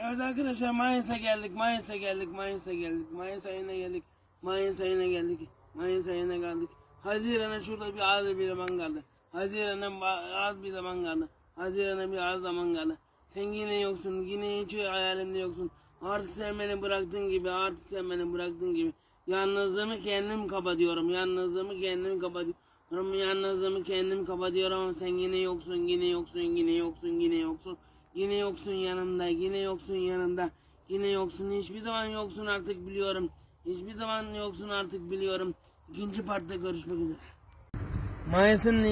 Evet arkadaşlar Mayıs'a geldik, Mayıs'a geldik, Mayıs'a geldik, Mayıs ayına geldik, Mayıs ayına geldik, Mayıs ayına geldik. Haziran'a şurada bir az bir zaman kaldı. Haziran'a az bir zaman kaldı. Haziran'a bir az zaman kaldı. Sen yine yoksun, yine hiç hayalimde yoksun. Artık sen beni bıraktın gibi, artık sen beni bıraktın gibi. Yalnızlığımı kendim kapatıyorum, yalnızlığımı kendim kapatıyorum. Yalnızlığımı kendim kapatıyorum ama sen yine yoksun, yine yoksun, yine yoksun, yine yoksun. Yine yoksun yanımda, yine yoksun yanımda. Yine yoksun, hiçbir zaman yoksun artık biliyorum. Hiçbir zaman yoksun artık biliyorum. İkinci partta görüşmek üzere. Mayıs'ın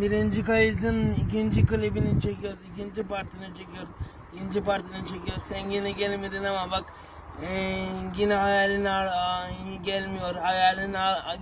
birinci kaydın ikinci klibini çekiyoruz. ikinci partini çekiyoruz. ikinci partini çekiyoruz. Sen yine gelmedin ama bak e, yine hayalin gelmiyor. Hayalin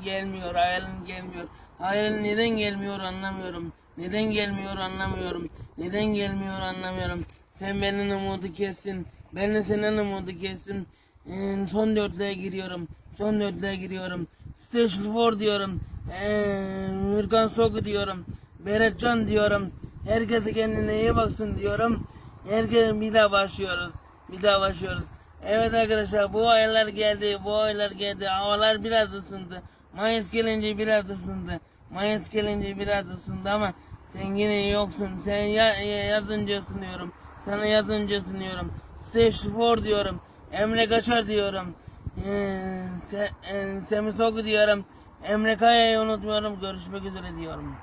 gelmiyor. Hayalin gelmiyor. Hayalin neden gelmiyor anlamıyorum. Neden gelmiyor anlamıyorum. Neden gelmiyor anlamıyorum. Sen benim umudu kestin. Ben de senin umudu kestim. E, son dörtlüğe giriyorum. Son dörtlüğe giriyorum. Station 4 diyorum. Ee, Mürkan Soku diyorum. Beretcan diyorum. Herkese kendine iyi baksın diyorum. Herkese bir daha başlıyoruz. Bir daha başlıyoruz. Evet arkadaşlar bu aylar geldi. Bu aylar geldi. Havalar biraz ısındı. Mayıs gelince biraz ısındı. Mayıs gelince biraz ısındı ama sen yine yoksun. Sen ya, ya- yazınca ısınıyorum. Sana yazınca ısınıyorum. Stage 4 diyorum. Emre Kaçar diyorum. Ee, se, e, Semi Soku diyorum. Emre Kaya'yı unutmuyorum. Görüşmek üzere diyorum.